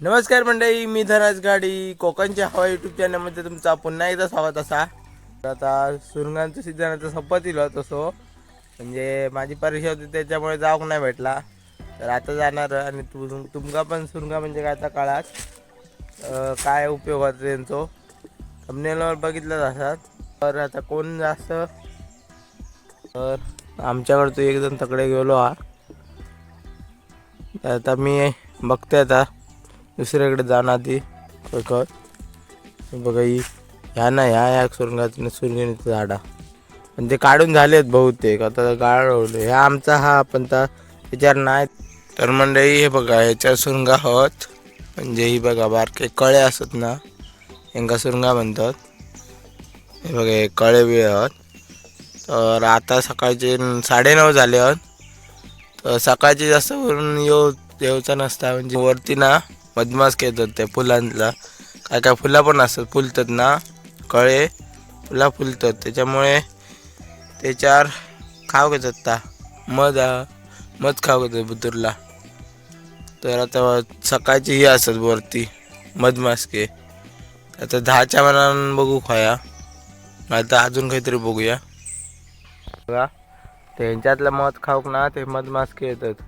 नमस्कार मंडळी मी धनाज गाडी. कोकणच्या हवा युट्यूब चॅनलमध्ये तुमचा पुन्हा एकदा स्वागत असा. तर आता सुरंगांचं सिद्धांचा आता संपत तसो म्हणजे माझी परीक्षा होती त्याच्यामुळे जाऊक नाही भेटला. तर आता जाणार आणि तु तुमका पण सुरंगा म्हणजे काय आता काळात काय उपयोग होता त्यांचो? थंबनेलवर बघितलंच असतात तर आता कोण जास्त? तर आमच्याकडं तू एकदम तकडे गेलो हा. तर आता मी बघते आता. दुसऱ्याकडे जाणार ती खळखळ बघा ही ह्या ना ह्या ह्या सुरंगात सुरंगणीचं झाडा. पण ते काढून झालेत बहुतेक आता गाळवले ह्या आमचा हा पण त्या त्याच्यावर नाही. तर मंडळी हे बघा ह्याच्या सुरंगा हत म्हणजे ही बघा बारके कळे असत ना यांका सुरंगा म्हणतात. हे बघा हे कळे बी आहोत तर आता सकाळचे साडेनऊ झाले आहोत तर सकाळचे जास्त करून येऊ येऊचा नसता. म्हणजे वरती ना मधमास येतात त्या फुलांना. काय काय फुलं पण असतात फुलतात ना कळे फुला फुलतात. त्याच्यामुळे त्याच्यावर खाव घेतात ता मध मध खाव घेतात बुतूरला. तर आता सकाळची ही असतात वरती मधमासके आता दहाच्या मनानं बघू खाया आता अजून काहीतरी बघूया. बघा त्यांच्यातलं मध खाऊक ना ते मधमास्के येतात.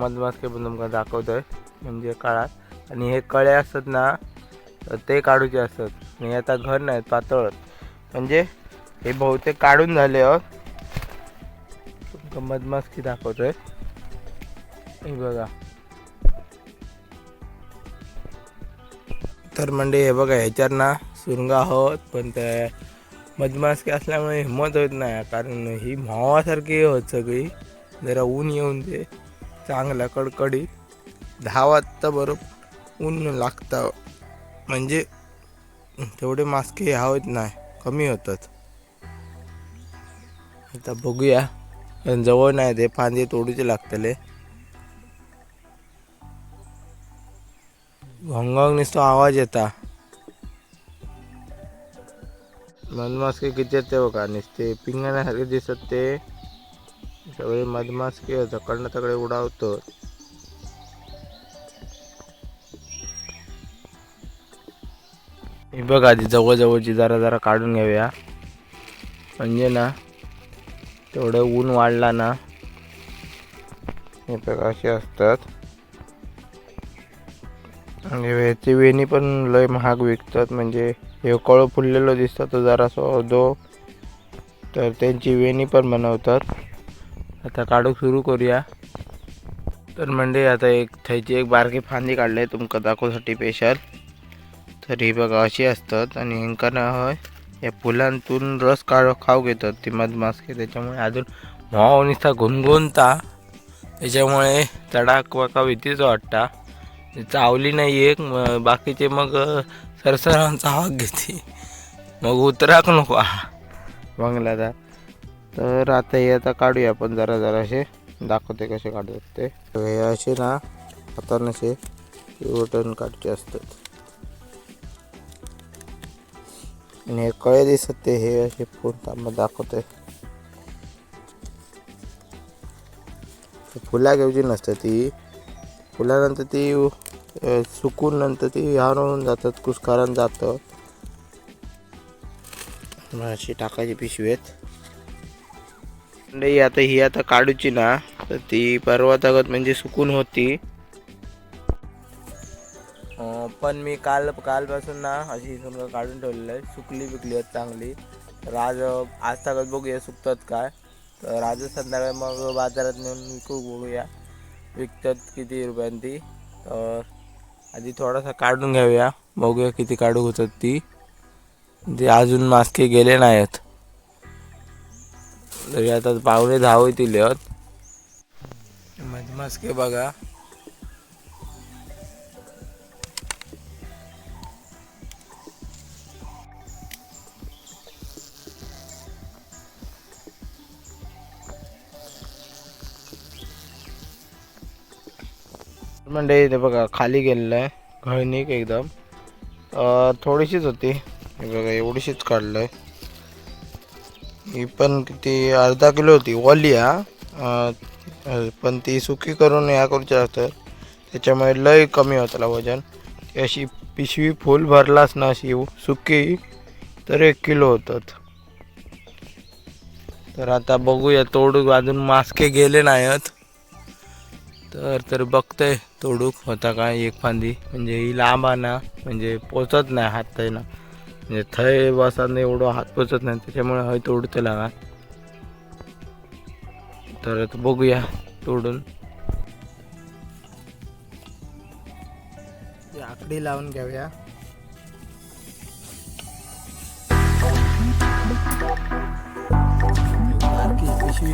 मधमास्के पण तुमका दाखवतोय. म्हणजे काळात. आणि हे कळे असतात ना तर ते काढूचे असतात. आणि आता घर नाहीत पातळ. म्हणजे हे बहुतेक काढून झाले आहोत तुमका मधमास्की दाखवतोय. हे बघा. तर म्हणजे हे बघा ह्याच्यात ना सुरंगा आहोत पण ते मधमास्की असल्यामुळे हिंमत होत नाही कारण ही म्हावासारखी होत सगळी. जरा ऊन येऊन ते चांगला कडकडीत. दहा वाजता बरोबर ऊन लागतं. म्हणजे तेवढे मास्के हवेत नाही कमी होतात. आता बघूया. पण जवळ नाही ते फांदे तोडूचे लागतले. घोंगावून नुसतो आवाज येता. मधमास्के किती येते बघा नुसते पिंगण्यासारखे दिसत ते. सगळे मधमास्के तकडनं तकडे उडावतो बघ आधी जवळजवळची जरा जरा काढून घेऊया. म्हणजे ना तेवढं ऊन वाढला ना हे बघा असे असतात. आणि ह्याची वेणी पण लय महाग विकतात म्हणजे हे कळ फुललेलं दिसतं तो जरासं अर्धो तर त्यांची वेणी पण बनवतात. आता काढूक सुरू करूया. तर म्हणजे आता एक थंयची एक बारकी फांदी काढली तुमका दाखवसाठी स्पेशल तर ही बघा अशी असतात. आणि हिंकानं ना या फुलांतून रस काढ खाऊ घेतात. ती मधमासके त्याच्यामुळे अजून म्हाव नुसता गुणगुणता. त्याच्यामुळे तडाक वाका भीतीच वाटता. चावली नाही एक बाकीचे मग सरसरांचा आवाज घेते. मग उतराक नको. बंगला तर आता हे आता काढूया आपण जरा जराशे. दाखवते कसे काढतात ते. हे असे ना हाताने असे बटन काढचे असतात. आणि हे कळे दिसत ते हे असे फूल थांबा दाखवते. फुला घेऊची नसतं ती. फुलानंतर ती सुकून नंतर ती हरवून जातात कुस्कारण जातं. अशी टाकायची पिशवीत. नाही आता ही आता काढूची ना तर ती परवा तगत म्हणजे सुकून होती. पण मी काल कालपासून ना अशी समजा काढून ठेवलेलं आहे. सुकली बिकली आहेत चांगली. तर आज आज तगत बघूया सुकतात काय. तर आज संध्याकाळी मग बाजारात नेऊन विकू बघूया. विकतात किती रुपयांती. ती तर आधी थोडासा काढून घेऊया. बघूया किती काढू होतात ती. ते अजून मास्के गेले नाहीत. तरी आता पावणे दहा होतील मास्के बघा. म्हणजे ते बघा खाली गेलेलं आहे. घळणीक एकदम. थोडीशीच होती. हे बघा एवढीशीच काढलं आहे ही पण किती अर्धा किलो होती. ओली हा. पण ती सुकी करून ह्या करूच्या असतं त्याच्यामुळे लय कमी होतला वजन. अशी पिशवी फुल भरलास ना अशी सुकी. तर एक किलो होतात. तर आता बघूया तोडू अजून मास्के गेले नाहीत. तर तर बघतंय. तोडूक होता काय एक फांदी? म्हणजे ही लांब आहे ना म्हणजे पोचत नाही हात थंय ना. म्हणजे थंय बसात एवढं हात पोचत नाही त्याच्यामुळे हय तोडते लागा. तर बघूया तोडून. आकडी लावून घेऊया. बारकी पिशवी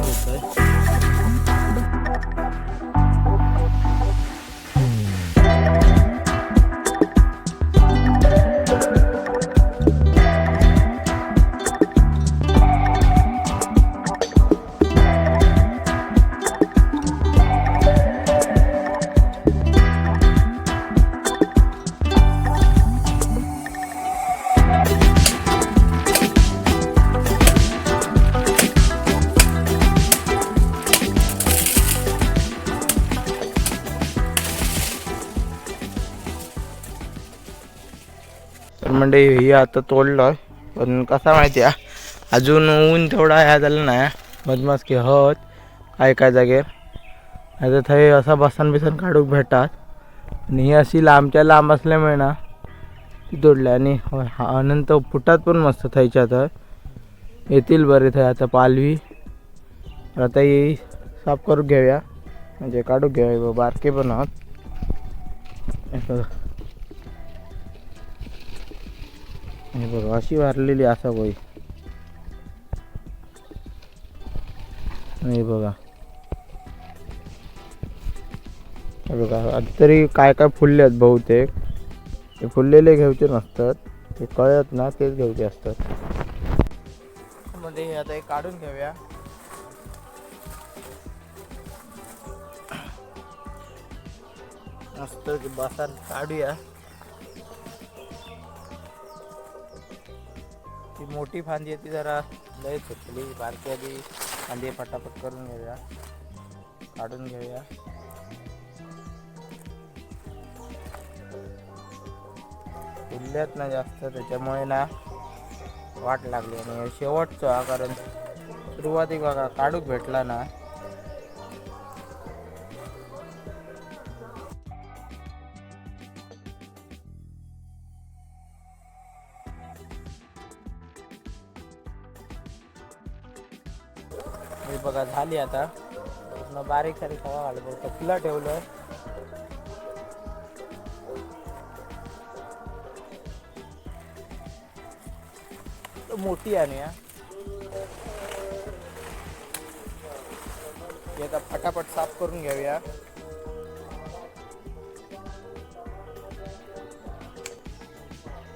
तर म्हणजे ही आता तोडलं. पण कसा माहिती आहे? अजून ऊन तेवढा ह्या झाला नाही मधमास हत काय काय जागेर? आता थंय असा बसन बिसन काढूक भेटतात आणि ही अशी लांबच्या लांब असल्यामुळे ना ती तोडली आणि हा अनंत फुटात पण मस्त थंयच्या तर येतील बरे थंय आता पालवी. आता ही साफ करून घेऊया. म्हणजे काढूक घेऊया. बारके पण आहोत. हे बघा अशी वारलेली असा गोई हे बघा. हे बघा आता तरी काय काय फुलले आहेत बहुतेक. ते फुललेले घ्यायचे नसतात. ते कळत ना तेच घ्यायचे असतात. म्हणजे हे आता एक काढून घेऊया. मस्त बसा काढूया. ती मोठी फांदी आहे ती जरा लय फुटली. बारकी आधी फांदी पटापट करून घेऊया. काढून घेऊया. फुलल्यात ना जास्त त्याच्यामुळे ना वाट लागली. आणि शेवटचं कारण सुरुवाती बघा काढूक भेटला ना. हे बघा झाली आता. पूर्ण बारीक सारीक हवा घालत फक्त खुला ठेवलं. मोठी आहे ही आता फटाफट साफ करून घेऊया.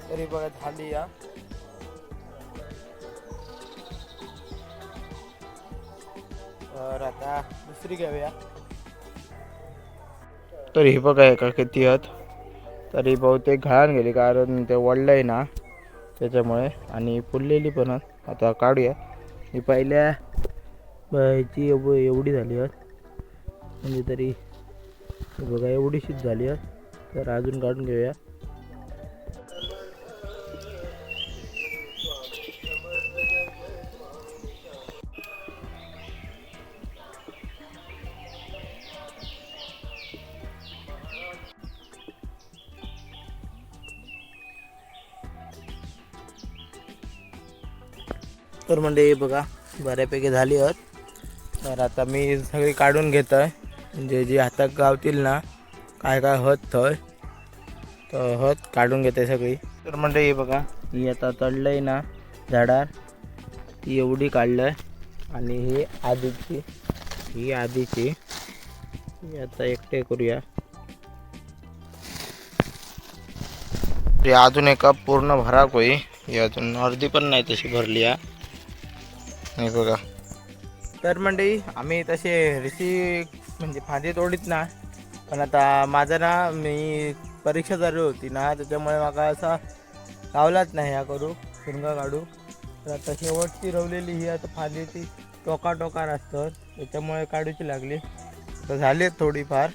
तरी बघा झाली या. दुसरी घेऊया. तर ही बघा एका किती आहेत. तरी बहुतेक घाण गेली कारण ते वळलंय ना त्याच्यामुळे. आणि फुललेली पण आता काढूया. ही पहिल्या बायची एव एवढी झाली आहेत. म्हणजे तरी हे बघा एवढीशीच झाली आहेत. तर अजून काढून घेऊया. तर म्हणजे हे बघा बऱ्यापैकी झाली हत. तर आता मी सगळी काढून घेत आहे म्हणजे जी हातात गावतील ना काय काय हत थय तर हत काढून घेते सगळी. तर म्हणजे हे बघा ही आता तळलंय ना झाडार. ती एवढी काढलं आहे आणि ही आधीची ही आधीची. ही आता एकटे करूया. अजून एका पूर्ण भराक होई. ही अजून अर्धी पण नाही तशी भरली आहे हे बघा. तर मंडळी आम्ही तसे ऋषी म्हणजे फांदी तोडीत ना पण आता माझा ना मी परीक्षा चालू होती ना त्याच्यामुळे मला असा लावलाच नाही ह्या करू शुंगा काढू. तर आता शेवटची रवलेली ही आता फांदीची टोका टोकार असतं त्याच्यामुळे काढूची लागली. तर झाली थोडीफार.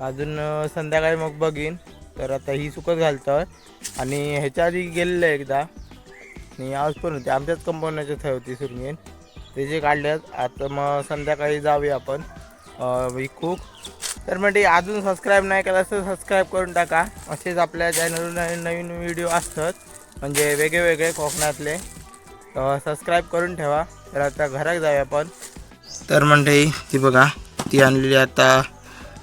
अजून संध्याकाळी मग बघीन. तर आता ही सुकत घालतं आणि ह्याच्या आधी गेलेलं आहे एकदा. आणि आज पण होते आमच्याच कंपन्याच्या थंय होती सुरमेन. ते जे काढल्यात आता मग संध्याकाळी जाऊया आपण. विकूक तर म्हणजे अजून सबस्क्राईब नाही केलं तर सबस्क्राईब करून टाका. असेच आपल्या चॅनल नवीन नवीन व्हिडिओ असतात. म्हणजे वेगळे वेगळे कोकणातले सबस्क्राईब करून ठेवा. तर आता घरात जाऊया आपण. तर म्हणते ती बघा ती आणलेली आता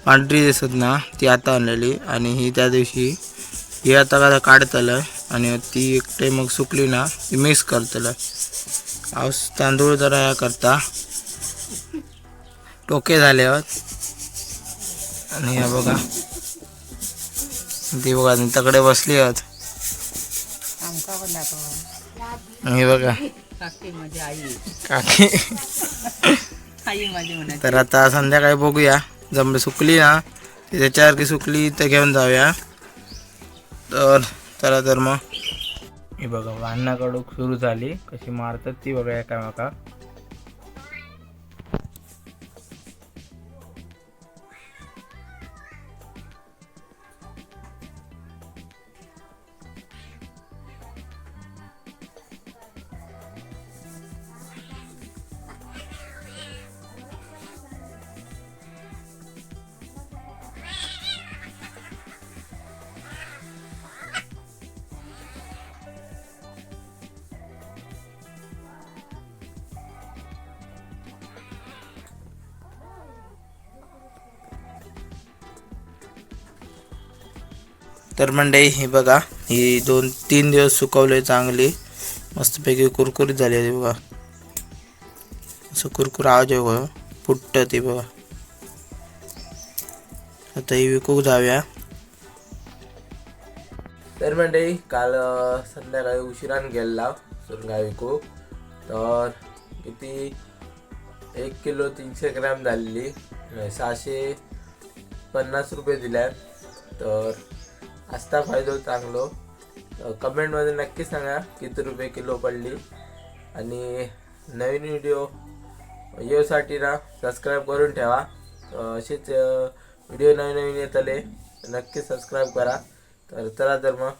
पांढरी दिसत ना ती आता आणलेली. आणि ही त्या दिवशी ही आता का काढतलं. आणि ती एकटे मग सुकली ना ती मिक्स करतलं. पाऊस तांदूळ जरा या करता. टोके झाले आहेत. आणि हे बघा. ती बघा तकडे बसली आहेत. आणि हे बघा. काकी. तर आता संध्याकाळी बघूया. जमलं सुकली ना ती त्याच्यासारखी सुकली तर घेऊन जाऊया. तर चला तर मग. हे बघा वाहना कडूक सुरू झाली. कशी मारतात ती बघा एका तर मंडई ही बघा ही दोन तीन दिवस सुकवले चांगली. मस्तपैकी कुरकुरीत झाली आहे बघा. असं कुरकुर आवाज आहे बघा. फुटत ती बघा. आता ही विकू जाऊया. तर मंडळी काल संध्याकाळी उशिरान गेला सुरगाय विकू. तर किती? एक किलो तीनशे ग्रॅम झालेली. सहाशे पन्नास रुपये दिल्या तर असता फायदो चांगलो. कमेंटमध्ये नक्की सांगा किती रुपये किलो पडली. आणि नवीन व्हिडिओ येऊसाठी ना सबस्क्राईब करून ठेवा. असेच व्हिडिओ नवीन नवीन येतले नक्की सबस्क्राईब करा. तर चला तर मग.